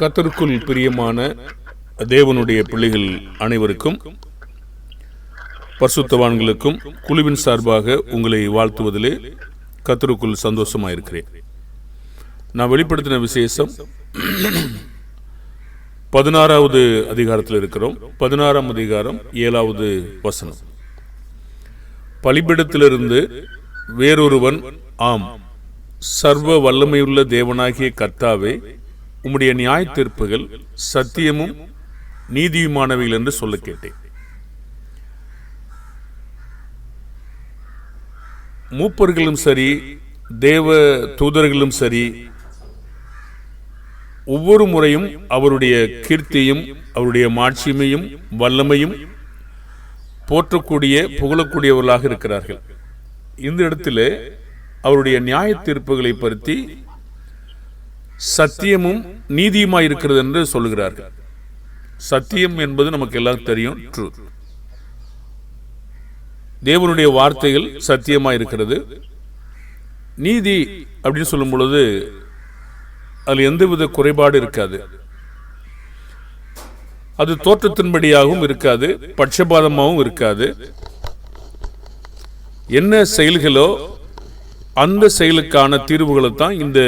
கத்தருக்குள் பிரியமான தேவனுடைய பிள்ளைகள் அனைவருக்கும் பரிசுத்தவான்களுக்கும் குழுவின் சார்பாக உங்களை வாழ்த்துவதிலே கத்தருக்குள் சந்தோஷமாயிருக்கிறேன். நான் வெளிப்படுத்தின விசேஷம் பதினாறாவது அதிகாரத்தில் இருக்கிறோம். பதினாறாம் அதிகாரம் ஏழாவது வசனம். பலிபிடத்திலிருந்து வேறொருவன் ஆம் சர்வ வல்லமையுள்ள தேவனாகிய கர்த்தாவே உம்முடைய நியாய தீர்ப்புகள் சத்தியமும் நீதியுமானவைகள் என்று சொல்ல கேட்டேன். மூப்பர்களும் சரி தேவ தூதர்களும் சரி ஒவ்வொரு முறையும் அவருடைய கீர்த்தியும் அவருடைய மாட்சிமையும் வல்லமையும் போற்றக்கூடிய புகழக்கூடியவர்களாக இருக்கிறார்கள். இந்த இடத்துல அவருடைய நியாய தீர்ப்புகளை பற்றி சத்தியமும் நீதியுமாய் இருக்கிறது என்று சொல்லுகிறார்கள். சத்தியம் என்பது நமக்கு எல்லாம் தெரியும் ட்ரூத் தேவனுடைய வார்த்தைகள் சத்தியமாக இருக்கிறது நீதி அப்படின்னு சொல்லும் பொழுது அதில் எந்தவித குறைபாடு இருக்காது. அது தோற்றத்தின்படியாகவும் இருக்காது பட்சபாதமாகவும் இருக்காது. என்ன செயல்களோ அந்த செயலுக்கான தீர்வுகளை தான் இந்த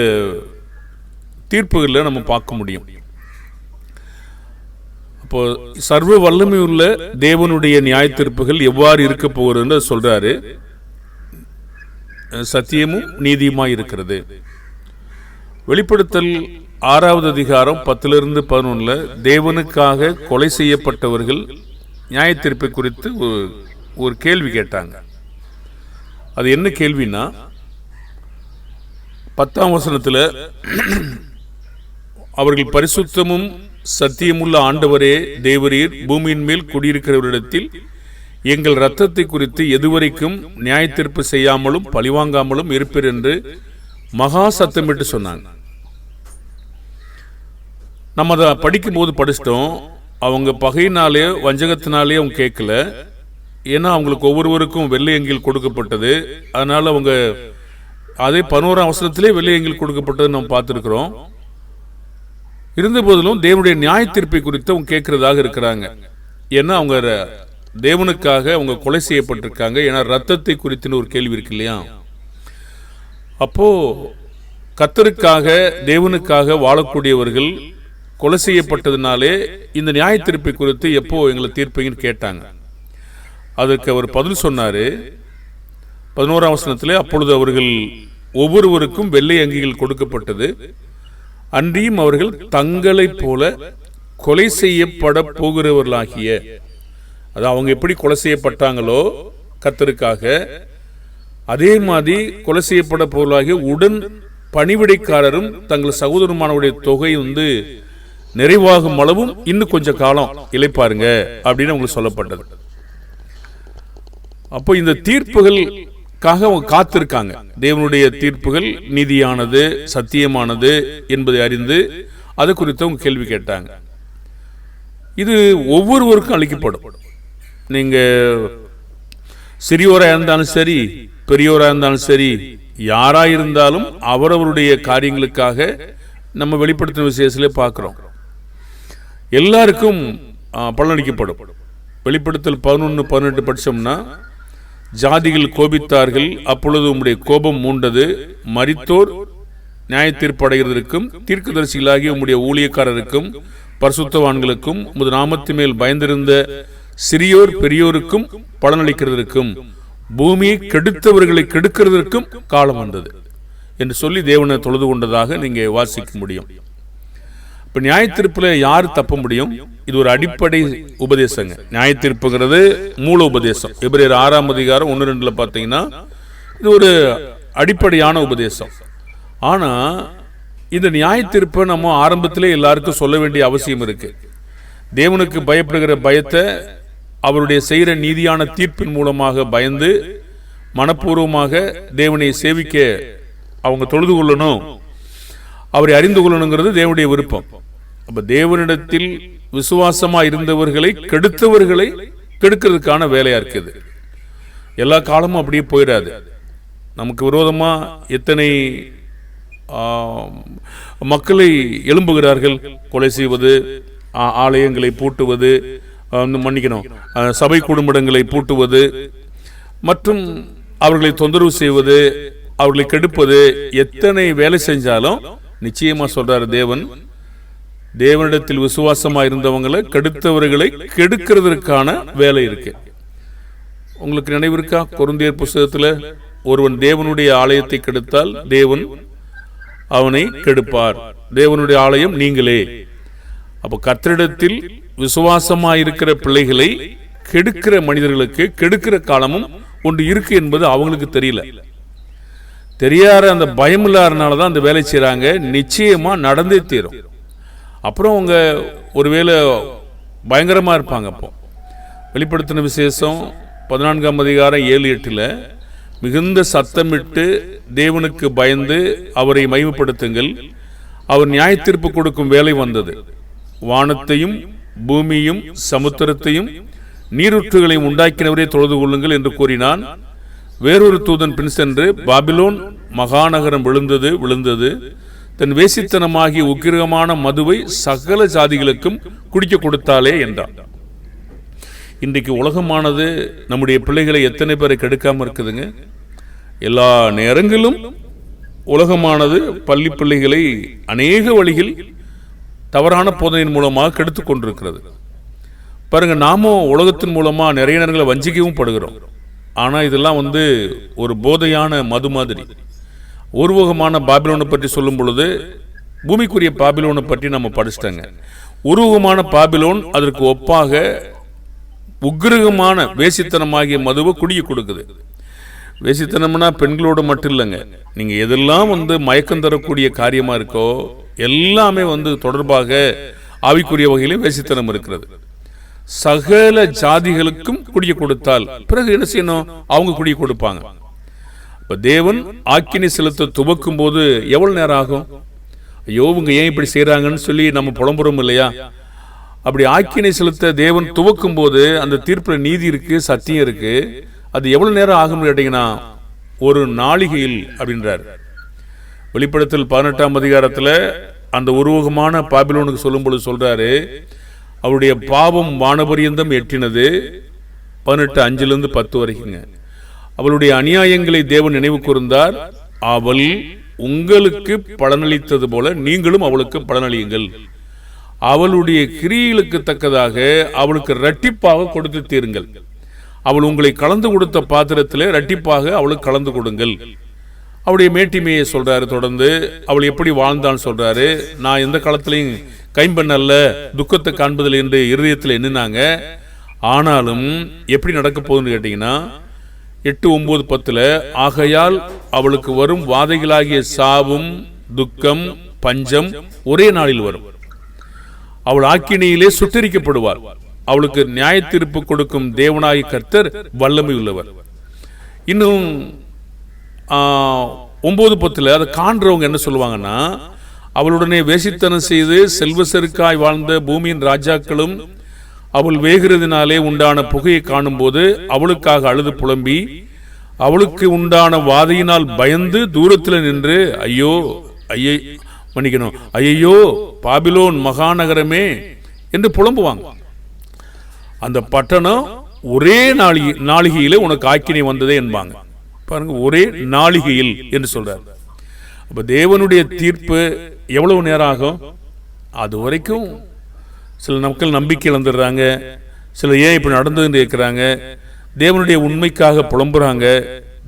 தீர்ப்புகளில் நம்ம பார்க்க முடியும். அப்போ சர்வ வல்லமை உள்ள தேவனுடைய நியாய தீர்ப்புகள் எவ்வாறு இருக்க போகிறதுன்னு சொல்றாரு. சத்தியமும் நீதியுமாய் இருக்கிறது. வெளிப்படுத்தல் ஆறாவது அதிகாரம் பத்திலிருந்து பதினொன்றில் தேவனுக்காக கொலை செய்யப்பட்டவர்கள் நியாய தீர்ப்பை குறித்து ஒரு ஒரு கேள்வி கேட்டாங்க. அது என்ன கேள்வின்னா பத்தாம் வசனத்தில் அவர்கள் பரிசுத்தமும் சத்தியமுள்ள ஆண்டவரே தேவரீர் பூமியின் மேல் குடியிருக்கிறவரிடத்தில் எங்கள் ரத்தத்தை குறித்து எதுவரைக்கும் நியாயத்தீர்ப்பு செய்யாமலும் பழிவாங்காமலும் இருப்பீர் என்று மகா சத்தமிட்டு சொன்னாங்க. நம்ம அதை படிக்கும்போது படிச்சிட்டோம். அவங்க பகையினாலே வஞ்சகத்தினாலே அவங்க கேட்கல. ஏன்னா அவங்களுக்கு ஒவ்வொருவருக்கும் வெள்ளை எங்கில் கொடுக்கப்பட்டது. அதனால அவங்க அதே பதினோராம் அவசரத்திலே வெள்ளை எங்கில் கொடுக்கப்பட்டது நம்ம பார்த்துருக்குறோம். இருந்தபோதிலும் தேவனுடைய நியாய தீர்ப்பை குறித்து அவங்க கேட்கறதாக இருக்கிறாங்க. ஏன்னா அவங்க தேவனுக்காக அவங்க கொலை செய்யப்பட்டிருக்காங்க. ஏன்னா ரத்தத்தை குறித்துன்னு ஒரு கேள்வி இருக்கு இல்லையா? அப்போ கத்தருக்காக தேவனுக்காக வாழக்கூடியவர்கள் கொலை செய்யப்பட்டதுனாலே இந்த நியாய தீர்ப்பை குறித்து எப்போ எங்களை தீர்ப்பீங்கன்னு கேட்டாங்க. அதற்கு அவர் பதில் சொன்னார். பதினோராம் வசனத்தில் அப்பொழுது அவர்கள் ஒவ்வொருவருக்கும் வெள்ளை அங்கிகள் கொடுக்கப்பட்டது. அன்றியும் அவர்கள் தங்களைப் போல கொலை செய்யப்பட போகிறவர்களாகிய அது அவங்க எப்படி கொலை செய்யப்பட்டாங்களோ கத்தருக்காக அதே மாதிரி கொலை செய்யப்பட பொருளாகிய உடன் பணிவிடைக்காரரும் தங்கள் சகோதரமானவருடைய தொகை வந்து நிறைவாகும் அளவும் இன்னும் கொஞ்சம் காலம். இழைப்பாருங்க அப்படின்னு அவங்களுக்கு சொல்லப்பட்டது. அப்போ இந்த தீர்ப்புகள் காக அவங்க காத்திருக்காங்க. தேவனுடைய தீர்ப்புகள் நீதியானது சத்தியமானது என்பதை அறிந்து அது குறித்து அவங்க கேள்வி கேட்டாங்க. இது ஒவ்வொருவருக்கும் அளிக்கப்படும். நீங்க சிறியோராக இருந்தாலும் சரி பெரியோராக இருந்தாலும் சரி யாராக இருந்தாலும் அவரவருடைய காரியங்களுக்காக நம்ம வெளிப்படுத்தின விசேஷத்திலே பார்க்குறோம். எல்லாருக்கும் பலனளிக்கப்படும். வெளிப்படுத்தல் பதினொன்று பதினெட்டு படிச்சோம்னா ஜாதிகள் கோபித்தார்கள். அப்பொழுது உம்முடைய கோபம் மூண்டது. மறித்தோர் நியாய தீர்ப்படைகிறதற்கும் தீர்க்கதரிசிகளாகி உம்முடைய ஊழியக்காரருக்கும் பரிசுத்தவான்களுக்கும் உமது நாமத்து மேல் பயந்திருந்த சிறியோர் பெரியோருக்கும் பலனளிக்கிறதற்கும் பூமியை கெடுத்தவர்களை கெடுக்கிறதற்கும் காலம் வந்தது. என்று சொல்லி தேவனை தொழுது கொண்டதாக நீங்கள் வாசிக்க முடியும். இப்போ நியாய தீர்ப்புல யார் தப்ப முடியும்? இது ஒரு அடிப்படை உபதேசங்க. நியாய தீர்ப்புங்கிறது மூல உபதேசம். எபிரேர் ஆறாம் அதிகாரம் ஒன்று ரெண்டில் பார்த்தீங்கன்னா இது ஒரு அடிப்படையான உபதேசம். ஆனால் இந்த நியாய தீர்ப்பை நம்ம ஆரம்பத்திலே எல்லாருக்கும் சொல்ல வேண்டிய அவசியம் இருக்குது தேவனுக்கு பயப்படுகிற பயத்தை அவருடைய செய்கிற நீதியான தீர்ப்பின் மூலமாக பயந்து மனப்பூர்வமாக தேவனை சேவிக்க அவங்க தொழுது கொள்ளணும். அவரை அறிந்து கொள்ளணுங்கிறது தேவனுடைய விருப்பம். அப்ப தேவனிடத்தில் விசுவாசமா இருந்தவர்களை கெடுத்தவர்களை கெடுக்கிறதுக்கான வேலையா இருக்குது. எல்லா காலமும் அப்படியே போயிடாது. நமக்கு விரோதமா எத்தனை மக்களை எழும்புகிறார்கள்? கொலை செய்வது ஆ- ஆலயங்களை பூட்டுவது வந்து மன்னிக்கணும். சபை குடும்பங்களை பூட்டுவது மற்றும் அவர்களை தொந்தரவு செய்வது அவர்களை கெடுப்பது எத்தனை வேலை செஞ்சாலும் நிச்சயமா சொல்றாரு தேவன் தேவனிடத்தில் விசுவாசமா இருந்தவங்களை கெடுத்தவர்களை கெடுக்கிறதற்கான வேலை இருக்கு. உங்களுக்கு நினைவு இருக்கா கொருந்தியர் புஸ்தகத்துல ஒருவன் தேவனுடைய ஆலயத்தை கெடுத்தால் தேவன் அவனை கெடுப்பார். தேவனுடைய ஆலயம் நீங்களே. அப்போ கத்திரிடத்தில் விசுவாசமா இருக்கிற பிள்ளைகளை கெடுக்கிற மனிதர்களுக்கு கெடுக்கிற காலமும் ஒன்று இருக்கு என்பது அவங்களுக்கு தெரியல. தெரியாத அந்த பயம் இல்லாதனால தான் அந்த வேலை செய்கிறாங்க நிச்சயமா நடந்தே தீரும். அப்புறம் அவங்க ஒருவேளை பயங்கரமாக இருப்பாங்க அப்போ. வெளிப்படுத்தின விசேஷம் பதினான்காம் அதிகாரம் ஏழு எட்டில் மிகுந்த சத்தமிட்டு தேவனுக்கு பயந்து அவரை மயமப்படுத்துங்கள் அவர் நியாயத்தீர்ப்பு கொடுக்கும் வேலை வந்தது. வானத்தையும் பூமியும் சமுத்திரத்தையும் நீரூற்றுகளையும் உண்டாக்கினவரே தொழுது கொள்ளுங்கள் என்று கூறினான். வேறொரு தூதன் பின் சென்று பாபிலோன் மகாநகரம் விழுந்தது விழுந்தது. தன் வேசித்தனமாகிய உக்கிரகமான மதுவை சகல ஜாதிகளுக்கும் குடிக்க கொடுத்தாலே என்றார் இன்றைக்கு உலகமானது நம்முடைய பிள்ளைகளை எத்தனை பேரை கெடுக்காமல் இருக்குதுங்க? எல்லா நேரங்களிலும் உலகமானது பள்ளி பிள்ளைகளை அநேக வழியில் தவறான போதனையின் மூலமாக கெடுத்து கொண்டிருக்கிறது. பாருங்க நாமும் உலகத்தின் மூலமாக நிறைய நேரங்களை வஞ்சிக்கவும் படுகிறோம். ஆனால் இதெல்லாம் வந்து ஒரு போதையான மது மாதிரி. உருவகமான பாபிலோனை பற்றி சொல்லும் பொழுது பூமிக்குரிய பாபிலோனை பற்றி நம்ம படிச்சிட்டோங்க. உருவகமான பாபிலோன் அதற்கு ஒப்பாக உக்ரகமான வேசித்தனமாகிய மதுவை குடிய கொடுக்குது. வேசித்தனம்னா பெண்களோடு மட்டும் இல்லைங்க. நீங்கள் எதெல்லாம் வந்து மயக்கம் தரக்கூடிய காரியமாக இருக்கோ எல்லாமே வந்து தொடர்பாக ஆவிக்குரிய வகையிலும் வேசித்தனம் இருக்கிறது. சகல ஜாதிகளுக்கும் குடிய கொடுத்தால் பிறகு என்ன செய்யணும்? அவங்க குடிய கொடுப்பாங்க. இப்போ தேவன் ஆக்கினை செலுத்த துவக்கும் போது எவ்வளோ நேரம் ஆகும்? ஐயோ இவங்க ஏன் இப்படி செய்கிறாங்கன்னு சொல்லி நம்ம புலம்புறோம் இல்லையா? அப்படி ஆக்கினை செலுத்த தேவன் துவக்கும் போது அந்த தீர்ப்பில் நீதி இருக்கு சத்தியம் இருக்கு. அது எவ்வளோ நேரம் ஆகும்னு கேட்டீங்கன்னா ஒரு நாளிகையில் அப்படின்றார். வெளிப்படத்தில் பதினெட்டாம் அதிகாரத்தில் அந்த உருவகமான பாபிலோனுக்கு சொல்லும் பொழுது சொல்கிறாரு அவருடைய பாவம் வானபரியந்தம் எட்டினது பதினெட்டு அஞ்சுலேருந்து பத்து வரைக்குங்க. அவளுடைய அநியாயங்களை தேவன் நினைவு கூர்ந்தார் அவள் உங்களுக்கு பலனளித்தது போல நீங்களும் அவளுக்கு பலனளியுங்கள். அவளுடைய கிரியைகளுக்கு தக்கதாக அவளுக்கு ரட்டிப்பாக கொடுத்து தீருங்கள். அவள் உங்களை கலந்து கொடுத்த பாத்திரத்தில் ரட்டிப்பாக அவளுக்கு கலந்து கொடுங்கள். அவளுடைய மேட்டிமையை சொல்றாரு தொடர்ந்து. அவள் எப்படி வாழ்ந்தான்னு சொல்றாரு. நான் எந்த காலத்திலையும் கைம்பண்ணல்ல துக்கத்தை காண்பதில் என்று இருதயத்தில் எண்ணினாங்க. ஆனாலும் எப்படி நடக்க போகுதுன்னு கேட்டீங்கன்னா எட்டு ஒன்பது பத்தில் ஆகையால் அவளுக்கு வரும் வாதைகளாகிய சாவும் துக்கம் பஞ்சம் ஒரே நாளில் வரும். அவள் ஆக்கினியிலே சுத்தரிக்கப்படுவார் அவளுக்கு நியாய தீர்ப்பு கொடுக்கும் தேவனாய் கர்த்தர் வல்லமை உள்ளவர். இன்னும் ஒம்பது ஒன்பது அதை காண்றவங்க என்ன சொல்லுவாங்கன்னா அவளுடனே வேசித்தனம் செய்து செல்வ செருக்காய் வாழ்ந்த பூமியின் ராஜாக்களும் அவள் வேகிறதினாலே உண்டான புகையை காணும்போது அவளுக்காக அழுது புலம்பி அவளுக்கு உண்டான வாதையினால் பயந்து தூரத்தில் நின்று ஐயோ ஐயை மன்னிக்கணும் ஐயையோ பாபிலோன் மகாநகரமே என்று புலம்புவாங்க. அந்த பட்டணம் ஒரே நாளிகை நாளிகையிலே உனக்கு ஆக்கினை வந்ததே என்பாங்க. பாருங்க ஒரே நாளிகையில் என்று சொல்றார். அப்ப தேவனுடைய தீர்ப்பு எவ்வளவு நேரம் ஆகும்? அது வரைக்கும் சில மக்கள் நம்பிக்கை இழந்துடுறாங்க. சில ஏன் இப்படி நடந்ததுன்னு கேட்குறாங்க. தேவனுடைய உண்மைக்காக புலம்புறாங்க.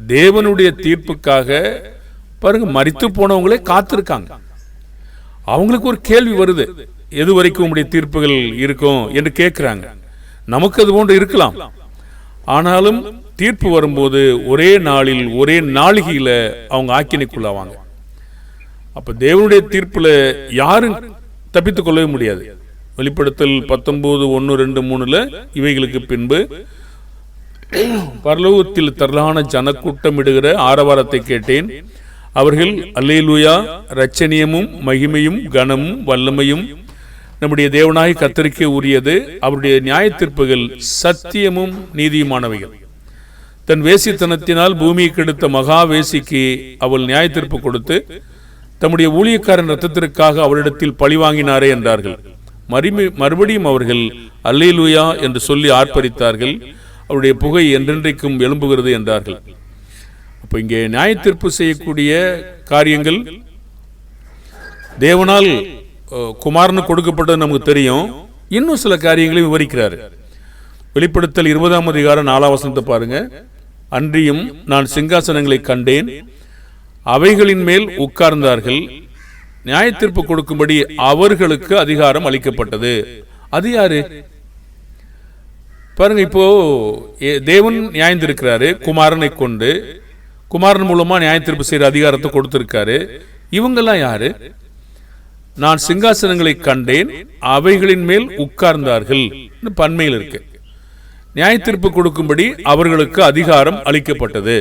தேவனுடைய தீர்ப்புக்காக பாருங்க மறித்து போனவங்களே காத்திருக்காங்க. அவங்களுக்கு ஒரு கேள்வி வருது. எது வரைக்கும் உங்களுடைய தீர்ப்புகள் இருக்கும் என்று கேட்குறாங்க. நமக்கு அது போன்று இருக்கலாம். ஆனாலும் தீர்ப்பு வரும்போது ஒரே நாளில் ஒரே நாளிகையில் அவங்க ஆக்கினைக்குள்ளாவாங்க. அப்போ தேவனுடைய தீர்ப்பில் யாரும் தப்பித்துக்கொள்ளவே முடியாது. வெளிப்படுத்தல் பத்தொம்போது ஒன்னு ரெண்டு மூணுல இவைகளுக்கு பின்பு பரலோகத்தில் தரலான ஜனக்கூட்டமிடுகிற ஆரவாரத்தை கேட்டேன். அவர்கள் அல்லேலூயா ரச்சனியமும் மகிமையும் கனமும் வல்லமையும் நம்முடைய தேவனாய் கத்தரிக்க உரியது. அவருடைய நியாய சத்தியமும் நீதியுமானவைகள். தன் வேசித்தனத்தினால் பூமியை கெடுத்த மகா வேசிக்கு அவள் நியாயத்தீர்ப்பு கொடுத்து தம்முடைய ஊழியக்காரன் ரத்தத்திற்காக அவரிடத்தில் பழி வாங்கினாரே என்றார்கள். மறுமை மறுபடியும் அவர்கள் அல்லேலூயா என்று சொல்லி ஆர்ப்பரித்தார்கள். அவருடைய புகை என்றென்றைக்கும் எழும்புகிறது என்றார்கள். அப்போ இங்கே நியாயத்தீர்ப்பு செய்யக்கூடிய காரியங்கள் தேவனால் குமாரனு கொடுக்கப்பட்டது நமக்கு தெரியும். இன்னும் சில காரியங்களை விவரிக்கிறார். வெளிப்படுத்தல் இருபதாம் அதிகாரம் நாலாம் வசனத்தை பாருங்க. அன்றியும் நான் சிங்காசனங்களை கண்டேன். அவைகளின் மேல் உட்கார்ந்தார்கள். நியாயத்தீர்ப்பு கொடுக்கும்படி அவர்களுக்கு அதிகாரம் அளிக்கப்பட்டது. அது யாரு? பாருங்க இப்போ தேவன் நியாயந்திருக்கிறாரு குமாரனை கொண்டு. குமாரன் மூலமா நியாயத்தீர்ப்பு செய்யற அதிகாரத்தை கொடுத்திருக்காரு. இவங்கெல்லாம் யாரு? நான் சிங்காசனங்களை கண்டேன் அவைகளின் மேல் உட்கார்ந்தார்கள். பன்மையில் இருக்கு. நியாயத்தீர்ப்பு கொடுக்கும்படி அவர்களுக்கு அதிகாரம் அளிக்கப்பட்டது.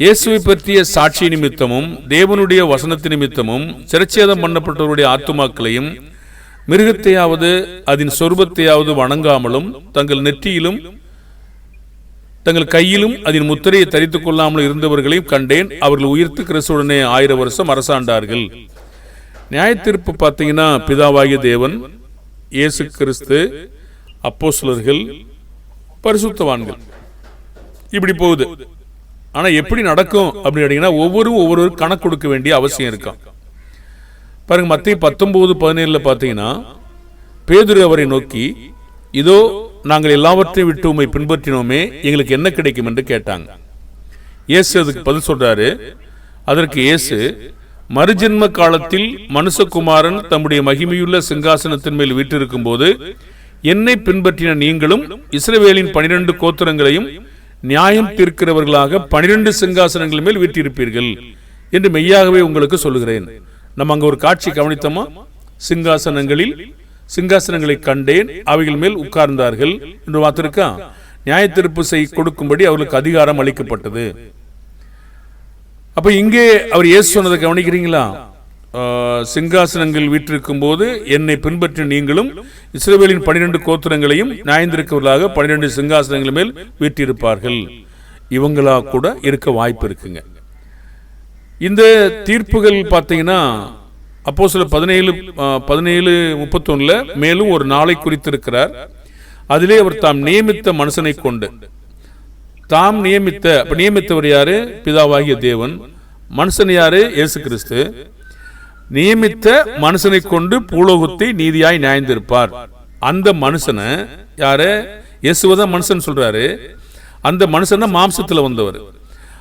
இயேசுவை பற்றிய சாட்சி நிமித்தமும் தேவனுடைய வசனத்து நிமித்தமும் சிரச்சேதம் பண்ணப்பட்டவருடைய ஆத்துமாக்களையும் மிருகத்தையாவது அதன் சொருபத்தையாவது வணங்காமலும் தங்கள் நெற்றியிலும் தங்கள் கையிலும் அதன் முத்திரையை தரித்துக் கொள்ளாமல் இருந்தவர்களையும் கண்டேன். அவர்கள் உயிர்த்து கிறிஸ்துடனே ஆயிரம் வருஷம் அரசாண்டார்கள். நியாயத்தீர்ப்பு பார்த்தீங்கன்னா பிதாவாகிய தேவன் இயேசு கிறிஸ்து அப்போஸ்தலர்கள் பரிசுத்தவான்கள். இப்படி போகுது. ஆனா எப்படி நடக்கும் அப்படின்னு கேட்டீங்கன்னா ஒவ்வொரும் ஒவ்வொரு கணக்கு கொடுக்க வேண்டிய அவசியம் இருக்கும் பாருங்க மத்திய பத்தொன்பது பதினேழுல பார்த்தீங்கன்னா பேதுரு அவரை நோக்கி இதோ நாங்கள் எல்லாவற்றையும் விட்டு உண்மை பின்பற்றினோமே எங்களுக்கு என்ன கிடைக்கும் என்று கேட்டாங்க. இயேசு அதுக்கு பதில் சொல்றாரு. அதற்கு இயேசு மறுஜென்ம காலத்தில் மனுஷகுமாரன் தம்முடைய மகிமையுள்ள சிங்காசனத்தின் மேல் வீட்டிருக்கும் போது என்னை பின்பற்றின நீங்களும் இஸ்ரவேலின் பனிரெண்டு கோத்திரங்களையும் நியாயம் தீர்க்கிறவர்களாக பனிரெண்டு சிங்காசனங்கள் மேல் வீற்றிருப்பீர்கள் என்று மெய்யாகவே உங்களுக்கு சொல்லுகிறேன். நம்ம அங்க ஒரு காட்சி கவனித்தோமா? சிங்காசனங்களில் சிங்காசனங்களை கண்டேன் அவைகள் மேல் உட்கார்ந்தார்கள் என்று பார்த்திருக்கா நியாய தீர்ப்பு செய் கொடுக்கும்படி அவர்களுக்கு அதிகாரம் அளிக்கப்பட்டது. அப்ப இங்கே அவர் இயேசு சொன்னதை கவனிக்கிறீங்களா? சிங்காசனங்கள் வீற்றிருக்கும் போது என்னை பின்பற்றி நீங்களும் இஸ்ரேலின் பனிரெண்டு கோத்திரங்களையும் நியாயந்திருக்கவர்களாக பனிரெண்டு சிங்காசனங்கள் மேல் வீற்றிருப்பார்கள். இவங்களா கூட இருக்க வாய்ப்பு இருக்குங்க. இந்த தீர்ப்புகள் பார்த்தீங்கன்னா அப்போ சில பதினேழு பதினேழு முப்பத்தொன்னுல மேலும் ஒரு நாளை குறித்திருக்கிறார். அதிலே அவர் தாம் நியமித்த மனுஷனை கொண்டு. தாம் நியமித்த நியமித்தவர் யாரு? பிதாவாகிய தேவன். மனுஷன் யாரு? இயேசு கிறிஸ்து. நியமித்த மனுஷனை கொண்டு பூலோகத்தை நீதியாய் நியாய்ந்திருப்பார். அந்த மனுஷனை யாரு? இயேசுவதான் மனுஷன் சொல்றாரு. அந்த மனுஷனை மாம்சத்துல வந்தவர்.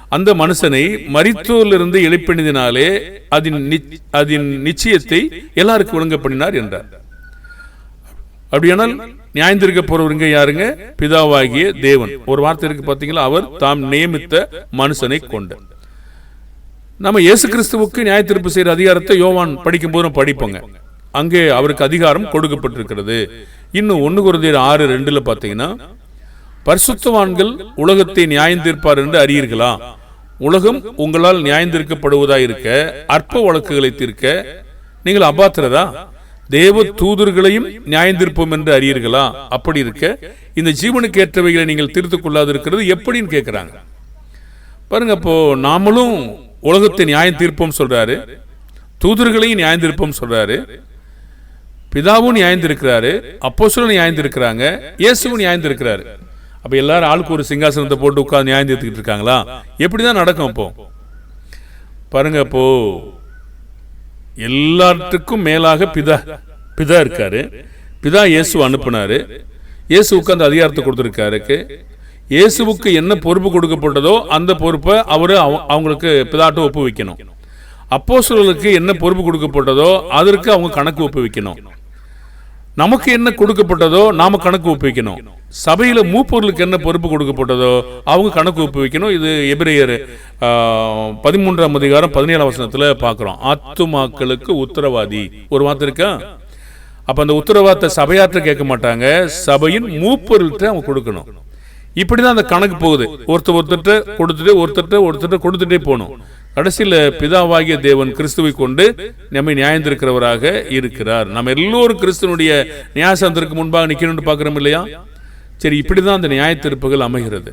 அந்த மனுஷனை மரித்தோரிலிருந்து எழுப்பினதினாலே அதன் அதன் நிச்சயத்தை எல்லாருக்கும் விளங்க பண்ணினார் என்றார். அப்படியானால் நியாயந்திருக்க போறவருங்க யாருங்க? பிதாவாகிய தேவன். ஒரு வார்த்தை இருக்கு பார்த்தீங்களா அவர் தாம் நியமித்த மனுஷனை கொண்டு. நம்ம இயேசு கிறிஸ்துவுக்கு நியாய தீர்ப்பு செய்யற அதிகாரத்தை யோவான் படிக்கும் போது படிப்போங்க. அங்கே அவருக்கு அதிகாரம் கொடுக்கப்பட்டிருக்கிறது. இன்னும் ஒன்று குருதியர் ஆறு ரெண்டுல பார்த்தீங்கன்னா பரிசுத்தவான்கள் உலகத்தை நியாயம் தீர்ப்பார் என்று அறியீர்களா? உலகம் உங்களால் நியாயம் தீர்க்கப்படுவதாக இருக்க அற்ப வழக்குகளை தீர்க்க நீங்கள் அபாத்திரதா? தேவ தூதர்களையும் நியாயந்தீர்ப்போம் என்று அறியீர்களா? அப்படி இருக்க இந்த ஜீவனுக்கு ஏற்றவைகளை நீங்கள் தீர்த்து கொள்ளாது இருக்கிறது எப்படின்னு கேட்குறாங்க பாருங்க அப்போ நாமளும் உலகத்தை நியாயம் தீர்ப்போம் சொல்றாரு. தூதர்களையும் நியாயம் தீர்ப்போம் சொல்றாரு. பிதாவும் நியாயந்திருக்கிறாரு. அப்போஸ்தலரும் நியாயந்திருக்கிறாங்க. இயேசுவும் நியாயந்திருக்கிறாரு. அப்ப எல்லாரும் ஆளுக்கு ஒரு சிங்காசனத்தை போட்டு உட்கார்ந்து நியாயம் தீர்த்துக்கிட்டு இருக்காங்களா? எப்படிதான் நடக்கும் அப்போ? பாருங்க அப்போ எல்லாத்துக்கும் மேலாக பிதா பிதா இருக்காரு. பிதா இயேசு அனுப்புனாரு. இயேசு உட்காந்து அதிகாரத்தை கொடுத்துருக்காருக்கு இயேசுவுக்கு என்ன பொறுப்பு கொடுக்கப்பட்டதோ அந்த பொறுப்பை அவர் அவ- அவங்களுக்கு ஒப்பு ஒப்புவிக்கணும். அப்போஸ்தலர்களுக்கு என்ன பொறுப்பு கொடுக்கப்பட்டதோ அதற்கு அவங்க கணக்கு ஒப்புவிக்கணும். நமக்கு என்ன கொடுக்கப்பட்டதோ நாம கணக்கு ஒப்புவிக்கணும். சபையில மூப்பொருளுக்கு என்ன பொறுப்பு கொடுக்கப்பட்டதோ அவங்க கணக்கு ஒப்புவிக்கணும். இது எபிரேயர் பதிமூன்றாம் அதிகாரம் பதினேழாம் வசனத்துல பார்க்குறோம் ஆத்துமாக்களுக்கு உத்தரவாதி. ஒரு வார்த்தை இருக்கா? அப்ப அந்த உத்தரவாதத்தை சபையாற்ற கேட்க மாட்டாங்க. சபையின் மூப்பொருள்கிட்ட அவங்க கொடுக்கணும். இப்படிதான் அந்த கணக்கு போகுது. ஒருத்தர் ஒருத்தர்கிட்ட கொடுத்துட்டு ஒருத்தர்கிட்ட ஒருத்தர்கிட்ட கொடுத்துட்டே போகணும். கடைசியில் பிதாவாகிய தேவன் கிறிஸ்துவை கொண்டு நம்மை நியாயந்திருக்கிறவராக இருக்கிறார். நம்ம எல்லோரும் கிறிஸ்துவனுடைய நியாயசந்திற்கு முன்பாக நிற்கணும்னு பார்க்குறோம் இல்லையா? சரி இப்படிதான் அந்த நியாயத்தீர்ப்புகள் அமைகிறது.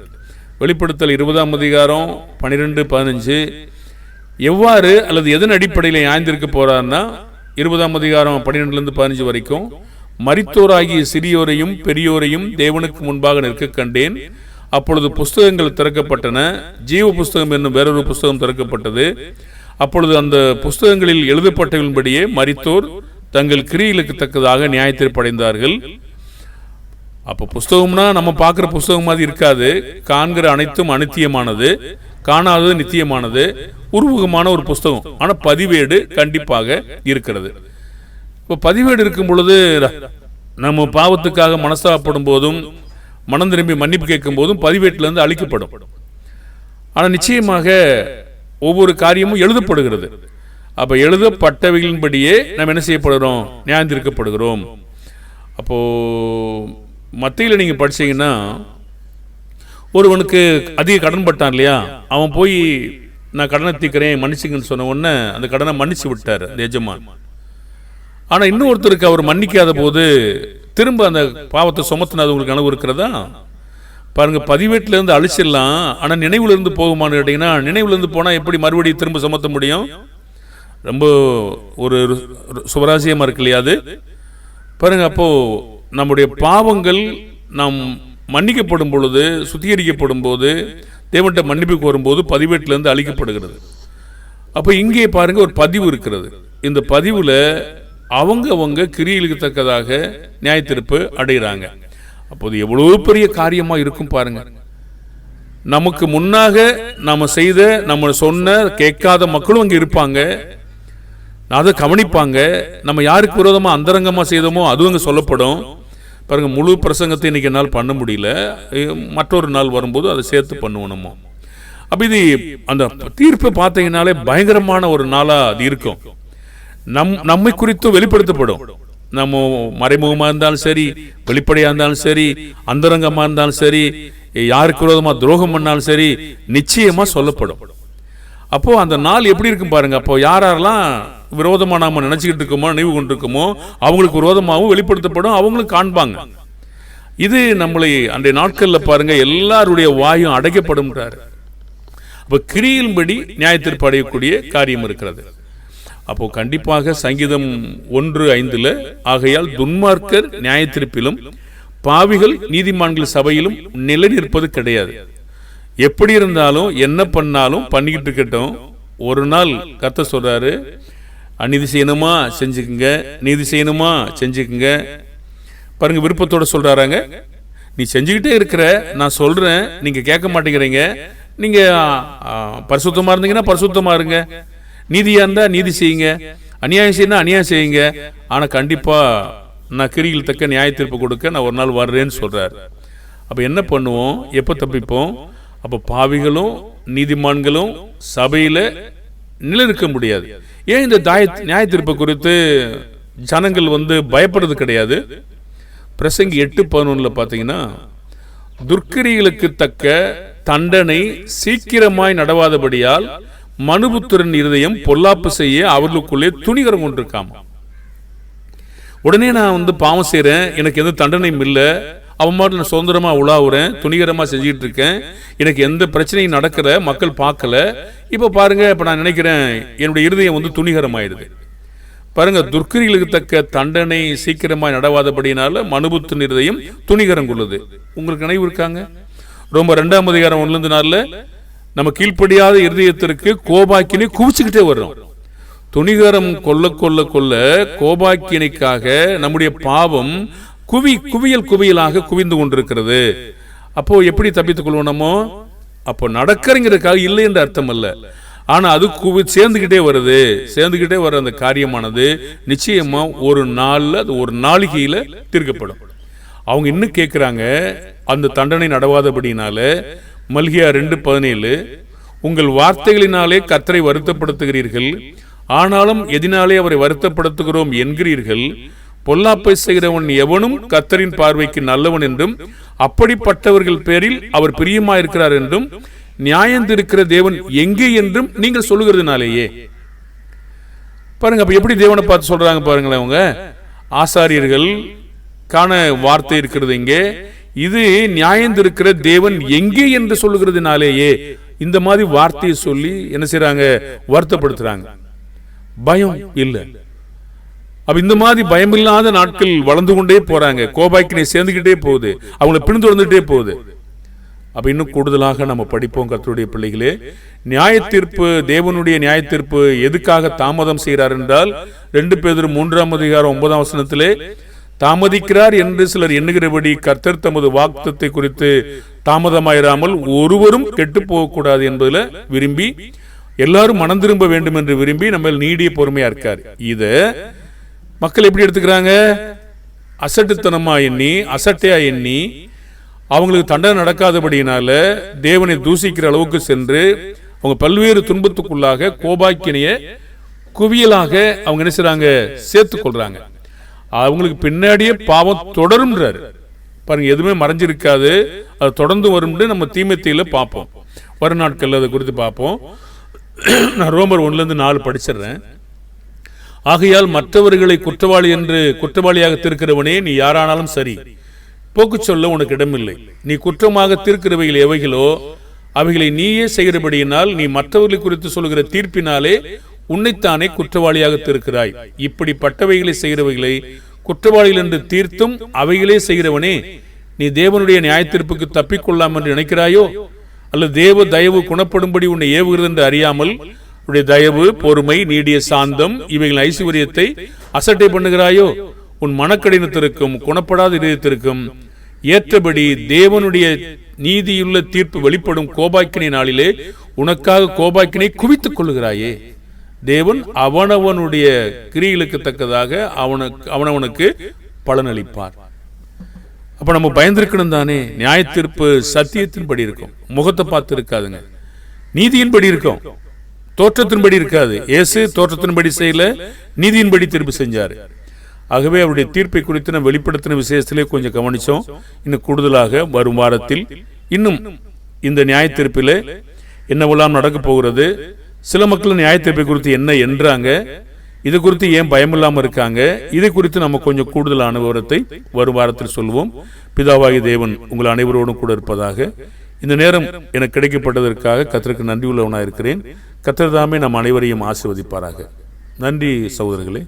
வெளிப்படுத்தல் இருபதாம் அதிகாரம் பனிரெண்டு பதினஞ்சு. எவ்வாறு அல்லது எதன் அடிப்படையில் நியாயந்திருக்க போறாருன்னா இருபதாம் அதிகாரம் பன்னிரெண்டுலேருந்து பதினஞ்சு வரைக்கும் மரித்தோராகிய சிறியோரையும் பெரியோரையும் தேவனுக்கு முன்பாக நிற்க கண்டேன். அப்பொழுது புஸ்தகங்கள் திறக்கப்பட்டன. ஜீவ புஸ்தகம் என்னும் வேறொரு புஸ்தகம் திறக்கப்பட்டது. அப்பொழுது அந்த புஸ்தகங்களில் எழுதப்பட்டவன்படியே மரித்தோர் தங்கள் கிரியைகளுக்கு தக்கதாக நியாயத்தீர்ப்படைந்தார்கள் அப்போ புஸ்தகம்னா நம்ம பார்க்குற புஸ்தகம் மாதிரி இருக்காது. காண்கிற அனைத்தும் அனித்தியமானது. காணாதது நித்தியமானது. உருவகமான ஒரு புஸ்தகம். ஆனால் பதிவேடு கண்டிப்பாக இருக்கிறது. இப்போ பதிவேடு இருக்கும் பொழுது நம்ம பாவத்துக்காக மனஸ்தாபப்படும் போதும் மனம் திரும்பி மன்னிப்பு கேட்கும் போதும் பதிவேட்டிலிருந்து அழிக்கப்படும். ஆனால் நிச்சயமாக ஒவ்வொரு காரியமும் எழுதப்படுகிறது. அப்போ எழுதப்பட்டவைகளின்படியே நம்ம என்ன செய்யப்படுகிறோம்? நியாயந்திருக்கப்படுகிறோம். அப்போ மத்தியில் நீங்கள் படிச்சீங்கன்னா ஒருவனுக்கு அதிக கடன் பட்டான் இல்லையா? அவன் போய் நான் கடனை தீக்கிறேன் மன்னிச்சுங்கன்னு சொன்ன உடனே அந்த கடனை மன்னிச்சு விட்டார் எஜமான். ஆனால் இன்னொருத்தருக்கு அவர் மன்னிக்காத போது திரும்ப அந்த பாவத்தை சுமத்தினது உங்களுக்கு கனவு இருக்கிறதா? பாருங்க பதிவேட்டிலேருந்து அழிச்சிடலாம் ஆனால் நினைவுலேருந்து போகுமான்னு கேட்டிங்கன்னா நினைவுலேருந்து போனால் எப்படி மறுபடியும் திரும்ப சுமத்த முடியும்? ரொம்ப ஒரு சுவராசியமாக இருக்கு இல்லையா அது? பாருங்க அப்போது நம்முடைய பாவங்கள் நாம் மன்னிக்கப்படும் பொழுது சுத்திகரிக்கப்படும் போது தேவன்கிட்ட மன்னிப்பு கோரும்போது பதிவேட்டிலேருந்து அழிக்கப்படுகிறது. அப்போ இங்கே பாருங்கள் ஒரு பதிவு இருக்கிறது. இந்த பதிவில் அவங்க அவங்க கிரியலுக்கு தக்கதாக நியாயத்திருப்பு அடைகிறாங்க. அப்போது எவ்வளோ பெரிய காரியமாக இருக்கும் பாருங்க. நமக்கு முன்னாக நம்ம செய்த நம்ம சொன்ன கேட்காத மக்களும் அங்கே இருப்பாங்க. அதை கவனிப்பாங்க. நம்ம யாருக்கு விரோதமாக அந்தரங்கமாக செய்தோமோ அதுவும் அங்கே சொல்லப்படும். பாருங்க முழு பிரசங்கத்தை இன்னைக்கு என்னால் பண்ண முடியல. மற்றொரு நாள் வரும்போது அதை சேர்த்து பண்ணுவோம். அப்போ இது அந்த தீர்ப்பை பார்த்தீங்கன்னாலே பயங்கரமான ஒரு நாளாக அது இருக்கும். நம் நம்மை குறித்தும் வெளிப்படுத்தப்படும். நம்ம மறைமுகமாக இருந்தாலும் சரி வெளிப்படையாக இருந்தாலும் சரி அந்தரங்கமாக இருந்தாலும் சரி யாருக்கு விரோதமாக துரோகம் பண்ணாலும் சரி நிச்சயமாக சொல்லப்படும். அப்போ அந்த நாள் எப்படி இருக்கும் பாருங்க. அப்போ யார் யாரெல்லாம் விரோதமா நாம நினைச்சுக்கிட்டு இருக்கோமோ நினைவு கொண்டிருக்கோமோ அவங்களுக்கு விரோதமாகவும் வெளிப்படுத்தப்படும் அவங்களும் காண்பாங்க. இது நம்மளை அன்றைய நாட்கள்ல பாருங்க எல்லாருடைய வாயும் அடைக்கப்படும்ன்றாரு அப்போ கிரியின்படி நியாயத்திற்பு அடையக்கூடிய காரியம் இருக்கிறது. அப்போ கண்டிப்பாக சங்கீதம் ஒன்று ஐந்துல ஆகையால் துன்மார்க்கர் நியாயத்திருப்பிலும் பாவிகள் நீதிமான்கள் சபையிலும் நிலை நிற்பது கிடையாது. எப்படி இருந்தாலும் என்ன பண்ணாலும் பண்ணிக்கிட்டு இருக்கட்டும். ஒரு நாள் கத்த சொல்றாரு அநீதி செய்யணுமா? செஞ்சுக்குங்க. நீதி செய்யணுமா? செஞ்சுக்குங்க. பாருங்க விருப்பத்தோட சொல்றாராங்க. நீ செஞ்சுக்கிட்டே இருக்கிற நான் சொல்றேன். நீங்க கேட்க மாட்டேங்கிறீங்க. நீங்க பரிசுத்தமா இருந்தீங்கன்னா பரிசுத்தமா இருங்க. நீதியாக இருந்தால் நீதி செய்யுங்க. அநியாயம் செய்யணும் அநியாயம் செய்யுங்க. ஆனால் கண்டிப்பாக நான் கிரியில் தக்க நியாய தீர்ப்பு கொடுக்க நான் ஒரு நாள் வர்றேன்னு சொல்கிறார் அப்போ என்ன பண்ணுவோம்? எப்போ தப்பிப்போம்? அப்போ பாவிகளும் நீதிமான்களும் சபையில் நிலநிற்க முடியாது. ஏன் இந்த தாய நியாய தீர்ப்பு குறித்து ஜனங்கள் வந்து பயப்படுறது கிடையாது? பிரசங்கி எட்டு பதினொன்றில் பார்த்தீங்கன்னா துர்க்கிரிகளுக்கு தக்க தண்டனை சீக்கிரமாய் நடவாதபடியால் மனுபுத்திரன் இருதயம் பொல்லாப்பு செய்ய அவர்களுக்குள்ளே துணிகரம் கொண்டிருக்காமா உடனே நான் வந்து பாவம் செய்கிறேன் எனக்கு எந்த தண்டனையும் இல்லை அவன் மாதிரி நான் சுதந்திரமாக உலாவுறேன் துணிகரமாக செஞ்சுக்கிட்டு இருக்கேன் எனக்கு எந்த பிரச்சனையும் நடக்கலை மக்கள் பார்க்கல. இப்போ பாருங்க இப்போ நான் நினைக்கிறேன் என்னுடைய இருதயம் வந்து துணிகரமாயிடுது. பாருங்க துர்க்கிரிகளுக்கு தக்க தண்டனை சீக்கிரமாக நடவாதபடினால மனுபுத்து இருதயம் துணிகரம் கொள்ளுது உங்களுக்கு நினைவு இருக்காங்க? ரொம்ப ரெண்டாம் அதிகாரம் ஒன்றுலேருந்து நாளில் நம்ம கீழ்ப்படியாத இருதயத்திற்கு கோபாக்கினை குவிச்சுக்கிட்டே வர்றோம். துணிகரம் கொல்ல கொல்ல கொல்ல கோபாக்கினைக்காக நம்முடைய பாவம் குவி குவியல் குவியலாக குவிந்து கொண்டிருக்கிறது. அப்போ எப்படி தப்பித்துக் கொள்வனமோ அப்போ நடக்கிறங்கிறதுக்காக இல்லை என்ற அர்த்தம் அல்ல. ஆனா அது குவி சேர்ந்துகிட்டே வருது. சேர்ந்துகிட்டே வர அந்த காரியமானது நிச்சயமா ஒரு நாள்ல அது ஒரு நாளிகையில தீர்க்கப்படும். அவங்க இன்னும் கேட்குறாங்க அந்த தண்டனை நடவாதபடினால மல்கியா ரெண்டு பதினேழு உங்கள் வார்த்தைகளினாலே கத்தரை வருத்தப்படுத்துகிறீர்கள் ஆனாலும் எதினாலே அவரை வருத்தப்படுத்துகிறோம் என்கிறீர்கள். பொல்லாப்பை செய்கிறவன் எவனும் கத்தரின் பார்வைக்கு நல்லவன் என்றும் அப்படிப்பட்டவர்கள் பேரில் அவர் பிரியமாயிருக்கிறார் என்றும் நியாயந்திருக்கிற தேவன் எங்கே என்றும் நீங்கள் சொல்லுகிறதுனாலேயே. பாருங்க அப்ப எப்படி தேவனை பார்த்து சொல்றாங்க பாருங்களேன் அவங்க. ஆசாரியர்கள் காண வார்த்தை இருக்கிறது இங்கே. இது நியாயந்திருக்கிற தேவன் எங்கே என்று சொல்லுகிறதுனாலேயே இந்த மாதிரி வார்த்தையை சொல்லி என்ன செய்யறாங்க வருத்தப்படுத்துறாங்க. பயம் இல்லை. அப்ப இந்த மாதிரி பயமில்லாத நாட்கள் வளர்ந்து கொண்டே போறாங்க. கோபாய்க்கினை சேர்ந்துக்கிட்டே போகுது. அவங்கள பின்தொடர்ந்துட்டே போகுது. அப்ப இன்னும் கூடுதலாக நம்ம படிப்போம் கத்தருடைய பிள்ளைகளே. நியாய தீர்ப்பு தேவனுடைய நியாய தீர்ப்பு எதுக்காக தாமதம் செய்கிறார் என்றால் ரெண்டு பேர் மூன்றாம் அதிகாரம் ஒன்பதாம் வசனத்திலே தாமதிக்கிறார் என்று சிலர் எண்ணுகிறபடி கர்த்தர் தமது வாக்குத்தத்தை குறித்து தாமதமாயிராமல் ஒருவரும் கெட்டு போகக்கூடாது என்பதில் விரும்பி எல்லாரும் மனம் திரும்ப வேண்டும் என்று விரும்பி நம்ம நீடிய பொறுமையா இருக்கார். இத மக்கள் எப்படி எடுத்துக்கிறாங்க? அசட்டுத்தனமா எண்ணி அசட்டையா எண்ணி அவங்களுக்கு தண்டனை நடக்காதபடியினால தேவனை தூசிக்கிற அளவுக்கு சென்று அவங்க பல்வேறு துன்பத்துக்குள்ளாக கோபாக்கினைய குவியலாக அவங்க என்ன செய்றாங்க? சேர்த்து கொள்றாங்க. அவங்களுக்கு பின்னாடியே பாவம் தொடரும்ன்றாரு. பாருங்க எதுவுமே மறைஞ்சிருக்காது. அது தொடர்ந்து வரும்னு நம்ம தீமத்தையில பார்ப்போம். வரும் நாட்களில் அதை குறித்து பார்ப்போம். நான் ரோமர் ஒன்றுலேருந்து இருந்து நாலு படிச்சிடுறேன். ஆகையால் மற்றவர்களை குற்றவாளி என்று குற்றவாளியாக தீர்க்கிறவனே நீ யாரானாலும் சரி. போக்கு சொல்ல உனக்கு இடமில்லை. நீ குற்றமாக தீர்க்கிறவைகள் எவைகளோ அவைகளை நீயே செய்கிறபடியினால் நீ மற்றவர்களை குறித்து சொல்கிற தீர்ப்பினாலே உன்னைத்தானே குற்றவாளியாக தீர்க்கிறாய் இப்படிப்பட்டவைகளை செய்கிறவைகளை குற்றவாளிகள் என்று தீர்த்தும் அவைகளே செய்கிறவனே நீ தேவனுடைய நியாய தப்பிக்கொள்ளாம் என்று நினைக்கிறாயோ? அல்லது தேவ தயவு குணப்படும்படி உன்னை ஏவுகிறது என்று அறியாமல் உடைய தயவு பொறுமை நீடிய சாந்தம் இவைகளின் ஐஸ்வர்யத்தை அசட்டை பண்ணுகிறாயோ? உன் மனக்கடினத்திற்கும் குணப்படாத இதயத்திற்கும் ஏற்றபடி தேவனுடைய நீதியுள்ள தீர்ப்பு வெளிப்படும் கோபாக்கினை நாளிலே உனக்காக கோபாக்கினை குவித்துக் கொள்ளுகிறாயே. தேவன் அவனவனுடைய கிரிகளுக்கு தக்கதாக அவனுக்கு அவனவனுக்கு பலனளிப்பார். அப்ப நம்ம பயந்திருக்கணும் தானே நியாய தீர்ப்பு சத்தியத்தின்படி இருக்கும். முகத்தை பார்த்து இருக்காதுங்க. நீதியின்படி இருக்கும். தோற்றத்தின்படி இருக்காது. இயேசு தோற்றத்தின்படி செய்யல நீதியின்படி தீர்ப்பு செஞ்சாரு. ஆகவே அவருடைய தீர்ப்பை குறித்து நம்ம வெளிப்படுத்தின விஷயத்திலே கொஞ்சம் கவனிச்சோம். இன்னும் கூடுதலாக வரும் வாரத்தில் இன்னும் இந்த நியாயத்தீர்ப்பில் என்னவெல்லாம் நடக்க போகிறது? சில மக்கள் நியாய தீர்ப்பை குறித்து என்ன என்றாங்க? இது குறித்து ஏன் பயமில்லாமல் இருக்காங்க? இதை குறித்து நம்ம கொஞ்சம் கூடுதலான விவரத்தை வரும் வாரத்தில் சொல்வோம் பிதாவாகி தேவன் உங்கள் அனைவரோடும் கூட இருப்பதாக. இந்த நேரம் எனக்கு கிடைக்கப்பட்டதற்காக கத்தருக்கு நன்றி உள்ளவனாக இருக்கிறேன் கத்தர் தாமே நம் அனைவரையும் ஆசிர்வதிப்பாராக. நன்றி சகோதரர்களே.